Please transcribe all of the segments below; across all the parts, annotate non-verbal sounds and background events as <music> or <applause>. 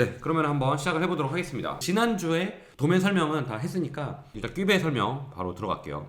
네, 그러면 한번 시작을 해보도록 하겠습니다. 지난주에 도메인 설명은 다 했으니까 일단 퀴베 설명 바로 들어갈게요.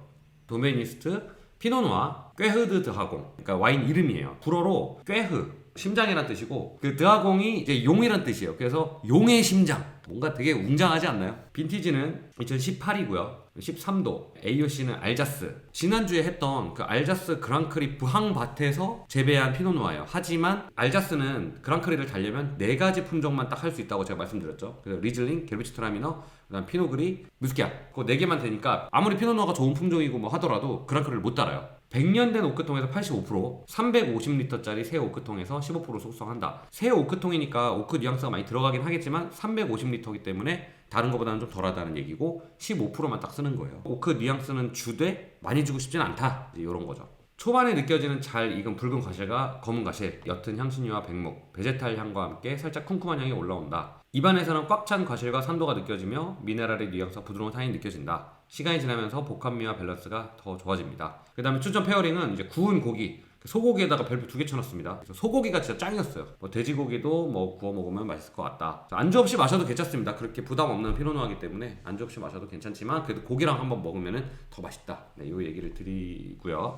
도메니스트 피노누아 꾀흐드 드하공 그러니까 와인 이름이에요. 불어로 꾀흐 심장이란 뜻이고 그 드하공이 이제 용이란 뜻이에요. 그래서 용의 심장 뭔가 되게 웅장하지 않나요? 빈티지는 2018이고요. 13도 AOC는 알자스 지난주에 했던 그 알자스 그랑크리 부항밭에서 재배한 피노누아예요 하지만 알자스는 그랑크리를 달려면 네 가지 품종만 딱 할 수 있다고 제가 말씀드렸죠 그래서 리즐링, 게르비치트라미너, 그다음 피노그리, 무스키아 그네 개만 되니까 아무리 피노누아가 좋은 품종이고 뭐 하더라도 그랑크리를 못 따라요 100년 된 오크통에서 85%, 350리터짜리 새 오크통에서 15% 숙성한다. 새 오크통이니까 오크 뉘앙스가 많이 들어가긴 하겠지만 350리터이기 때문에 다른 것보다는 좀 덜하다는 얘기고 15%만 딱 쓰는 거예요. 오크 뉘앙스는 주되 많이 주고 싶진 않다. 이런 거죠. 초반에 느껴지는 잘 익은 붉은 과실과 검은 과실, 옅은 향신료와 백목, 베제탈 향과 함께 살짝 쿰쿰한 향이 올라온다. 입안에서는 꽉 찬 과실과 산도가 느껴지며 미네랄의 뉘앙스와 부드러운 향이 느껴진다. 시간이 지나면서 복합미와 밸런스가 더 좋아집니다. 그 다음에 추천 페어링은 이제 구운 고기, 소고기에다가 별표 두 개 쳐놨습니다. 소고기가 진짜 짱이었어요. 뭐 돼지고기도 뭐 구워 먹으면 맛있을 것 같다. 안주 없이 마셔도 괜찮습니다. 그렇게 부담 없는 피노누아기 때문에 안주 없이 마셔도 괜찮지만 그래도 고기랑 한번 먹으면 더 맛있다. 네, 이 얘기를 드리고요.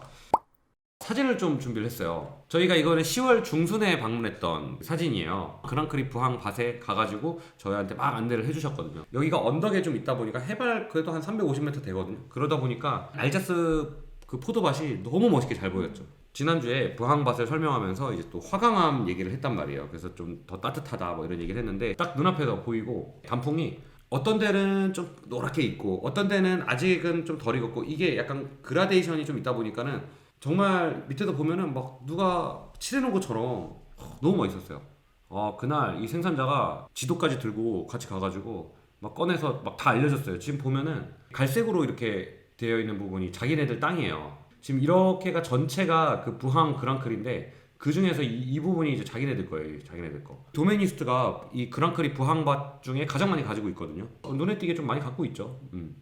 사진을 좀 준비를 했어요. 저희가 이거는 10월 중순에 방문했던 사진이에요. 그랑크리 부항 밭에 가가지고 저희한테 막 안내를 해주셨거든요. 여기가 언덕에 좀 있다 보니까 해발 그래도 한 350m 되거든요. 그러다 보니까 알자스 그 포도밭이 너무 멋있게 잘 보였죠. 지난주에 부항밭을 설명하면서 이제 또 화강암 얘기를 했단 말이에요. 그래서 좀 더 따뜻하다 뭐 이런 얘기를 했는데 딱 눈앞에서 보이고 단풍이 어떤 데는 좀 노랗게 있고 어떤 데는 아직은 좀 덜 익었고 이게 약간 그라데이션이 좀 있다 보니까는 정말 밑에도 보면은 막 누가 칠해놓은 것처럼 너무 멋있었어요. 아 그날 이 생산자가 지도까지 들고 같이 가가지고 막 꺼내서 막 다 알려줬어요. 지금 보면은 갈색으로 이렇게 되어 있는 부분이 자기네들 땅이에요. 지금 이렇게가 전체가 그 부항 그랑클인데 그 중에서 이, 이 부분이 이제 자기네들 거예요. 자기네들 거. 도메니스트가 이 그랑크리 부항밭 중에 가장 많이 가지고 있거든요. 어, 눈에 띄게 좀 많이 갖고 있죠. 음.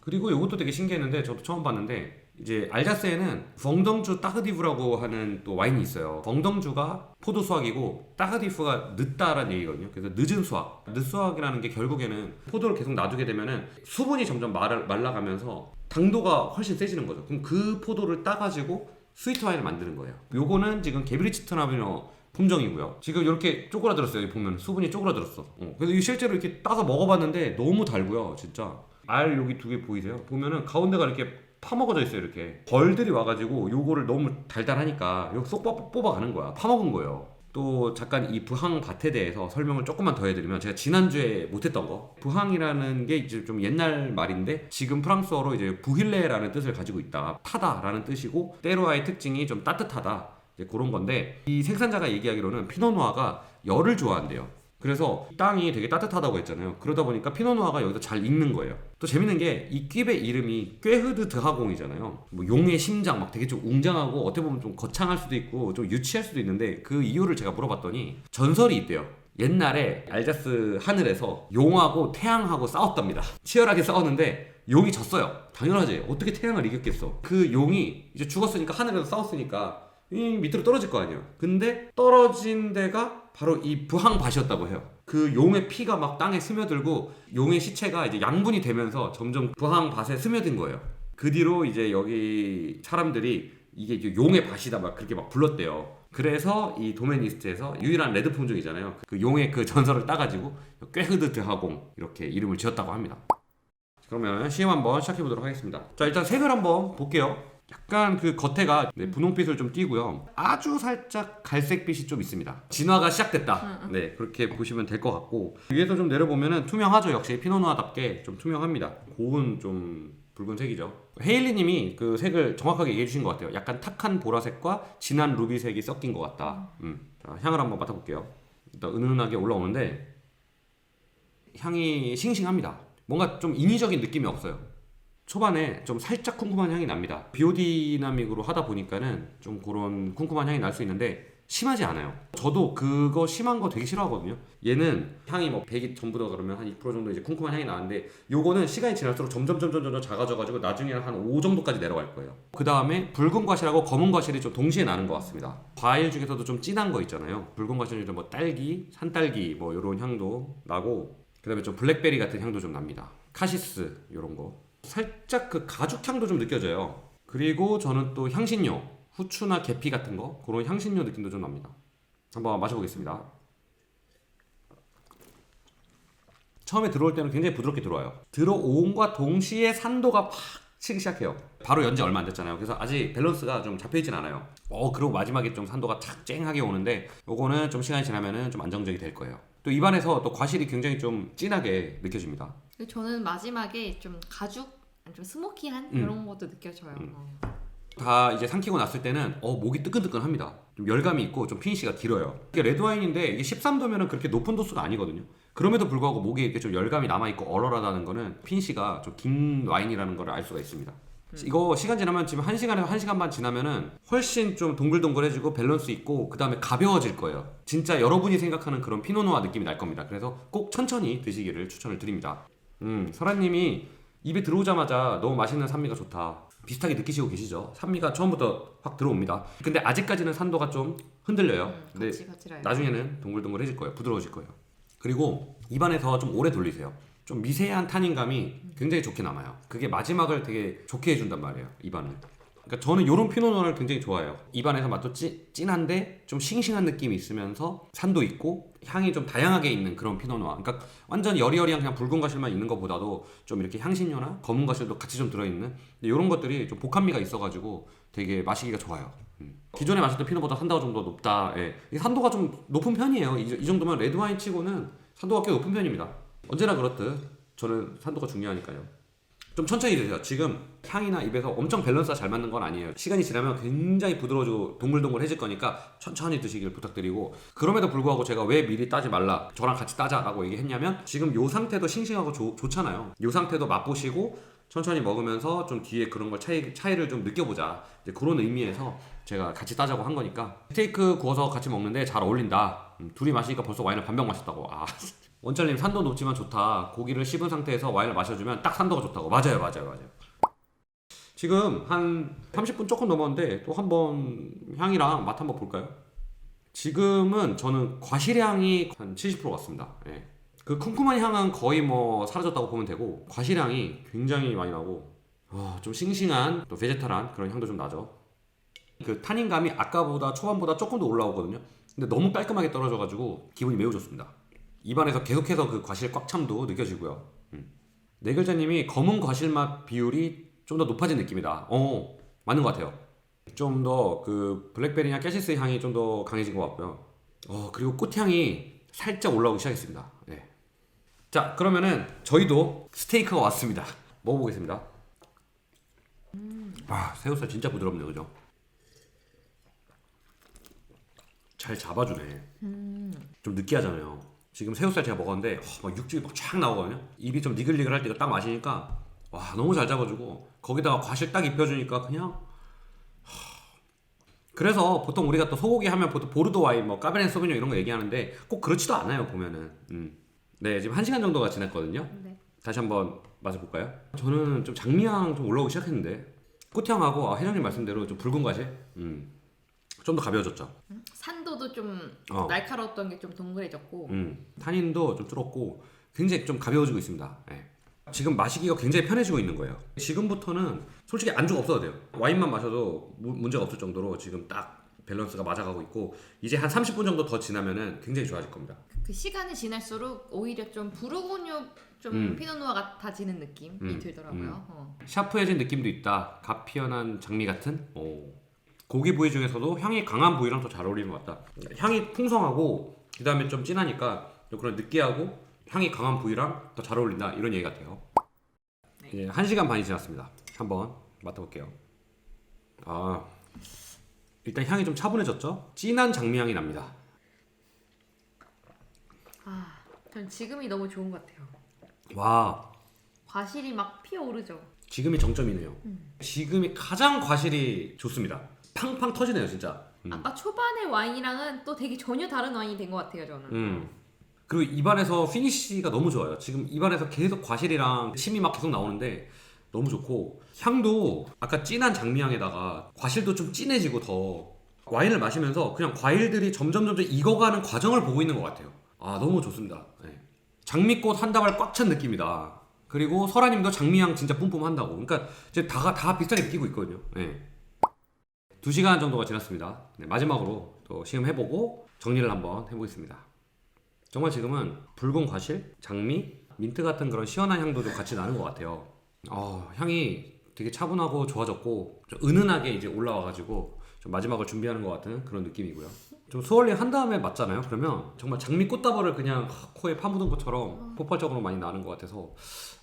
그리고 이것도 되게 신기했는데 저도 처음 봤는데 이제 알자스에는 벙덩주 따그디프라고 하는 또 와인이 있어요. 벙덩주가 포도 수확이고 따그디프가 늦다라는 얘기거든요. 그래서 늦은 수확. 늦 수확이라는 게 결국에는 포도를 계속 놔두게 되면은 수분이 점점 말, 말라가면서 당도가 훨씬 세지는 거죠. 그럼 그 포도를 따가지고 스위트 와인을 만드는 거예요. 요거는 지금 게브리치트나비너 품종이고요. 지금 이렇게 쪼그라들었어요. 여기 보면 수분이 쪼그라들었어. 어. 그래서 이 실제로 이렇게 따서 먹어봤는데 너무 달고요. 진짜. 알 여기 두 개 보이세요? 보면은 가운데가 이렇게 파먹어져 있어요. 이렇게 벌들이 와가지고 요거를 너무 달달하니까 여기 쏙 뽑- 뽑아가는 거야. 파먹은 거예요. 또 잠깐 이 부항 밭에 대해서 설명을 조금만 더 해드리면 제가 지난주에 못했던 거 부항이라는 게 이제 좀 옛날 말인데 지금 프랑스어로 이제 부힐레라는 뜻을 가지고 있다 타다라는 뜻이고 때로와의 특징이 좀 따뜻하다 이제 그런 건데 이 생산자가 얘기하기로는 피노누아가 열을 좋아한대요 그래서 땅이 되게 따뜻하다고 했잖아요. 그러다 보니까 피노누아가 여기서 잘 익는 거예요. 또 재밌는 게이 퀴베 이름이 꾀흐드 드하공이잖아요. 뭐 용의 심장 막 되게 좀 웅장하고 어떻게 보면 좀 거창할 수도 있고 좀 유치할 수도 있는데 그 이유를 제가 물어봤더니 전설이 있대요. 옛날에 알자스 하늘에서 용하고 태양하고 싸웠답니다. 치열하게 싸웠는데 용이 졌어요. 당연하지. 어떻게 태양을 이겼겠어? 그 용이 이제 죽었으니까 하늘에서 싸웠으니까 이 밑으로 떨어질 거 아니에요. 근데 떨어진 데가 바로 이 부항밭이었다고 해요. 그 용의 피가 막 땅에 스며들고 용의 시체가 이제 양분이 되면서 점점 부항밭에 스며든 거예요. 그 뒤로 이제 여기 사람들이 이게 이제 용의 밭이다 막 그렇게 막 불렀대요. 그래서 이 도메니스트에서 유일한 레드 품종이잖아요. 그 용의 그 전설을 따가지고 꾀흐드 드하공 이렇게 이름을 지었다고 합니다. 그러면 시험 한번 시작해 보도록 하겠습니다. 자 일단 색을 한번 볼게요. 약간 그 겉에가 네, 분홍빛을 좀 띠고요. 아주 살짝 갈색빛이 좀 있습니다. 진화가 시작됐다. 네 그렇게 보시면 될 것 같고 위에서 좀 내려보면은 투명하죠. 역시 피노누아답게 좀 투명합니다. 고운 좀 붉은색이죠. 헤일리님이 그 색을 정확하게 얘기해 주신 것 같아요. 약간 탁한 보라색과 진한 루비색이 섞인 것 같다. 음. 자, 향을 한번 맡아볼게요. 일단 은은하게 올라오는데 향이 싱싱합니다. 뭔가 좀 인위적인 느낌이 없어요. 초반에 좀 살짝 쿰쿰한 향이 납니다. 비오디나믹으로 하다 보니까는 좀 그런 쿰쿰한 향이 날 수 있는데 심하지 않아요. 저도 그거 심한 거 되게 싫어하거든요. 얘는 향이 뭐 100이 전부 다 그러면 한 2% 정도 이제 쿰쿰한 향이 나는데 요거는 시간이 지날수록 점점 점점 점점 작아져가지고 나중에 한 5 정도까지 내려갈 거예요. 그 다음에 붉은 과실하고 검은 과실이 좀 동시에 나는 것 같습니다. 과일 중에서도 좀 진한 거 있잖아요. 붉은 과실은 뭐 딸기, 산딸기 뭐 이런 향도 나고 그 다음에 좀 블랙베리 같은 향도 좀 납니다. 카시스 이런 거. 살짝 그 가죽 향도 좀 느껴져요. 그리고 저는 또 향신료, 후추나 계피 같은 거 그런 향신료 느낌도 좀 납니다. 한번 마셔보겠습니다. 처음에 들어올 때는 굉장히 부드럽게 들어와요. 들어온과 동시에 산도가 팍 치기 시작해요. 바로 연지 얼마 안 됐잖아요. 그래서 아직 밸런스가 좀 잡혀있진 않아요. 어, 그리고 마지막에 좀 산도가 탁 쨍하게 오는데 요거는 좀 시간이 지나면은 좀 안정적이 될 거예요. 또 입안에서 또 과실이 굉장히 좀 진하게 느껴집니다. 저는 마지막에 좀 가죽, 좀 스모키한 음. 이런 것도 느껴져요. 음. 어. 다 이제 삼키고 났을 때는 어 목이 뜨끈뜨끈합니다. 좀 열감이 있고 좀 피니시가 길어요. 이게 레드 와인인데 이게 13도면은 그렇게 높은 도수가 아니거든요. 그럼에도 불구하고 목에 이렇게 좀 열감이 남아 있고 얼얼하다는 거는 피니시가 좀 긴 와인이라는 걸 알 수가 있습니다. 이거 시간 지나면 지금 1시간에서 1시간 반 지나면은 훨씬 좀 동글동글해지고 밸런스 있고 그다음에 가벼워질 거예요. 진짜 여러분이 생각하는 그런 피노누아 느낌이 날 겁니다. 그래서 꼭 천천히 드시기를 추천을 드립니다. 음, 설아님이 입에 들어오자마자 너무 맛있는 산미가 좋다. 비슷하게 느끼시고 계시죠? 산미가 처음부터 확 들어옵니다. 근데 아직까지는 산도가 좀 흔들려요. 음, 근데 같이라요. 나중에는 동글동글해질 거예요. 부드러워질 거예요. 그리고 입안에서 좀 오래 돌리세요. 좀 미세한 탄닌감이 굉장히 좋게 남아요. 그게 마지막을 되게 좋게 해준단 말이에요. 입안을. 그러니까 저는 이런 피노누아를 굉장히 좋아해요. 입안에서 맛도 찌, 진한데 좀 싱싱한 느낌이 있으면서 산도 있고 향이 좀 다양하게 있는 그런 피노누아. 그러니까 완전 여리여리한 그냥 붉은 과실만 있는 것보다도 좀 이렇게 향신료나 검은 과실도 같이 좀 들어있는 이런 것들이 좀 복합미가 있어가지고 되게 마시기가 좋아요. 음. 기존에 마셨던 피노보다 좀더 높다. 예. 이 산도가 좀 높은 편이에요. 이, 이 정도면 레드와인 치고는 산도가 꽤 높은 편입니다. 언제나 그렇듯 저는 산도가 중요하니까요. 좀 천천히 드세요. 지금 향이나 입에서 엄청 밸런스가 잘 맞는 건 아니에요. 시간이 지나면 굉장히 부드러워지고 동글동글해질 거니까 천천히 드시길 부탁드리고 그럼에도 불구하고 제가 왜 미리 따지 말라 저랑 같이 따자라고 얘기했냐면 지금 요 상태도 싱싱하고 좋- 좋잖아요. 요 상태도 맛보시고 천천히 먹으면서 좀 뒤에 그런 걸 차이, 차이를 좀 느껴보자 그런 의미에서 제가 같이 따자고 한 거니까 스테이크 구워서 같이 먹는데 잘 어울린다 음, 둘이 마시니까 벌써 와인을 반병 마셨다고 아 <laughs> 원철님 산도 높지만 좋다 고기를 씹은 상태에서 와인을 마셔주면 딱 산도가 좋다고 맞아요 맞아요 맞아요 지금 한 30분 조금 넘었는데 또 한번 향이랑 맛 한번 볼까요? 지금은 저는 과실향이 한 70% 같습니다. 예. 그 쿰쿰한 향은 거의 뭐 사라졌다고 보면 되고 과실향이 굉장히 많이 나고 어, 좀 싱싱한 또 베제탈한 그런 향도 좀 나죠. 그 탄닌감이 아까보다 초반보다 조금 더 올라오거든요. 근데 너무 깔끔하게 떨어져가지고 기분이 매우 좋습니다. 입안에서 계속해서 그 과실 꽉 참도 느껴지고요. 음. 네 글자님이 검은 과실 맛 비율이 좀 더 높아진 느낌이다. 어, 맞는 것 같아요. 좀 더 그 블랙베리나 캐시스 향이 좀 더 강해진 것 같고요. 어, 그리고 꽃향이 살짝 올라오기 시작했습니다. 네. 자, 그러면은 저희도 스테이크가 왔습니다. 먹어보겠습니다. 아, 새우살 진짜 부드럽네요, 그죠? 잘 잡아주네. 좀 느끼하잖아요. 지금 새우살 제가 먹었는데 어, 막 육즙이 막 쫙 나오거든요. 입이 좀 니글니글할 때 이거 딱 마시니까 와 너무 잘 잡아주고 거기다가 과실 딱 입혀주니까 그냥 하. 그래서 보통 우리가 또 소고기 하면 보통 보르도 와인, 뭐 까베네 소비뇽 이런 거 얘기하는데 꼭 그렇지도 않아요 보면은. 음. 네 지금 한 시간 정도가 지났거든요. 네. 다시 한번 마셔볼까요? 저는 좀 장미향 좀 올라오기 시작했는데 꽃향하고 아, 회장님 말씀대로 좀 붉은 과실, 음. 좀 더 가벼워졌죠. 산 도도 좀 어. 날카로웠던 게 좀 동그래졌고 음, 탄닌도 좀 줄었고 굉장히 좀 가벼워지고 있습니다. 예. 지금 마시기가 굉장히 편해지고 있는 거예요. 지금부터는 솔직히 안주가 없어도 돼요. 와인만 마셔도 무- 문제가 없을 정도로 지금 딱 밸런스가 맞아가고 있고 이제 한 30분 정도 더 지나면은 굉장히 좋아질 겁니다. 그 시간이 지날수록 오히려 좀 부르고뉴 좀 음. 피노누아 같아지는 느낌이 음, 들더라고요. 어. 샤프해진 느낌도 있다. 갓 피어난 장미 같은. 오. 고기 부위 중에서도 향이 강한 부위랑 더 잘 어울리는 것 같다. 향이 풍성하고 그 다음에 좀 진하니까 좀 그런 느끼하고 향이 강한 부위랑 더 잘 어울린다 이런 얘기 같아요. 이제 한 시간 반이 지났습니다. 한번 맡아볼게요. 아 일단 향이 좀 차분해졌죠? 진한 장미 향이 납니다. 아, 전 지금이 너무 좋은 것 같아요. 와 과실이 막 피어오르죠. 지금이 정점이네요. 지금이 가장 과실이 좋습니다. 팡팡 터지네요, 진짜. 음. 아까 초반의 와인이랑은 또 되게 전혀 다른 와인이 된 것 같아요 저는. 음. 그리고 입안에서 피니쉬가 너무 좋아요. 지금 입안에서 계속 과실이랑 침이 막 계속 나오는데 너무 좋고 향도 아까 진한 장미향에다가 과실도 좀 진해지고 더 와인을 마시면서 그냥 과일들이 점점 점점 익어가는 과정을 보고 있는 것 같아요. 아 너무 좋습니다. 네. 장미꽃 한 다발 꽉 찬 느낌이다. 그리고 설아님도 장미향 진짜 뿜뿜한다고. 그러니까 이제 다, 다 비슷하게 느끼고 있거든요. 네. 2시간 정도가 지났습니다. 네, 마지막으로 또 시음해보고 정리를 한번 해보겠습니다. 정말 지금은 붉은 과실, 장미, 민트 같은 그런 시원한 향도 좀 같이 나는 것 같아요. 어, 향이 되게 차분하고 좋아졌고 좀 은은하게 이제 올라와가지고 좀 마지막을 준비하는 것 같은 그런 느낌이고요. 좀 수월리 한 다음에 맞잖아요. 그러면 정말 장미 꽃다발을 그냥 코에 파묻은 것처럼 폭발적으로 많이 나는 것 같아서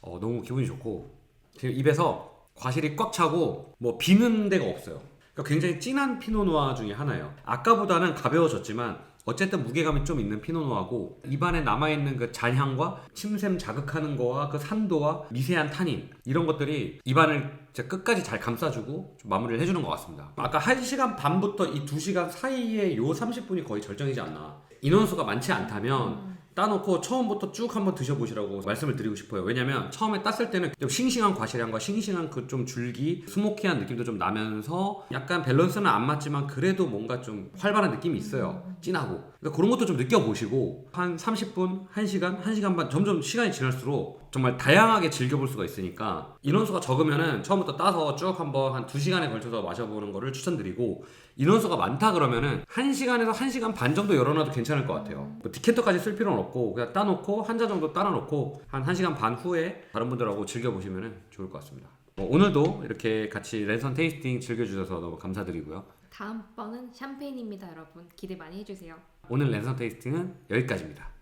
어, 너무 기분이 좋고 지금 입에서 과실이 꽉 차고 뭐 비는 데가 없어요. 그러니까 굉장히 진한 피노누아 중에 하나예요. 아까보다는 가벼워졌지만 어쨌든 무게감이 좀 있는 피노누아고 입안에 남아있는 그 잔향과 침샘 자극하는 거와 그 산도와 미세한 타닌 이런 것들이 입안을 끝까지 잘 감싸주고 좀 마무리를 해주는 것 같습니다. 아까 1시간 반부터 이 2시간 사이에 요 30분이 거의 절정이지 않나. 인원수가 많지 않다면 따놓고 처음부터 쭉 한번 드셔보시라고 말씀을 드리고 싶어요. 왜냐면 처음에 땄을 때는 좀 싱싱한 과실향과 싱싱한 그 좀 줄기, 스모키한 느낌도 좀 나면서 약간 밸런스는 안 맞지만 그래도 뭔가 좀 활발한 느낌이 있어요. 진하고. 그러니까 그런 것도 좀 느껴보시고 한 30분, 1시간, 1시간 반 점점 시간이 지날수록 정말 다양하게 즐겨볼 수가 있으니까 인원수가 적으면은 처음부터 따서 쭉 한번 한 2시간에 걸쳐서 마셔보는 거를 추천드리고 인원수가 많다 그러면은 1시간에서 1시간 반 정도 열어놔도 괜찮을 것 같아요. 뭐 디켄터까지 쓸 필요는 없고 그냥 따놓고 한 잔 정도 따라놓고 한 1시간 반 후에 다른 분들하고 즐겨보시면 좋을 것 같습니다. 뭐 오늘도 이렇게 같이 랜선 테이스팅 즐겨주셔서 너무 감사드리고요. 다음번은 샴페인입니다 여러분. 기대 많이 해주세요. 오늘 랜선 테이스팅은 여기까지입니다.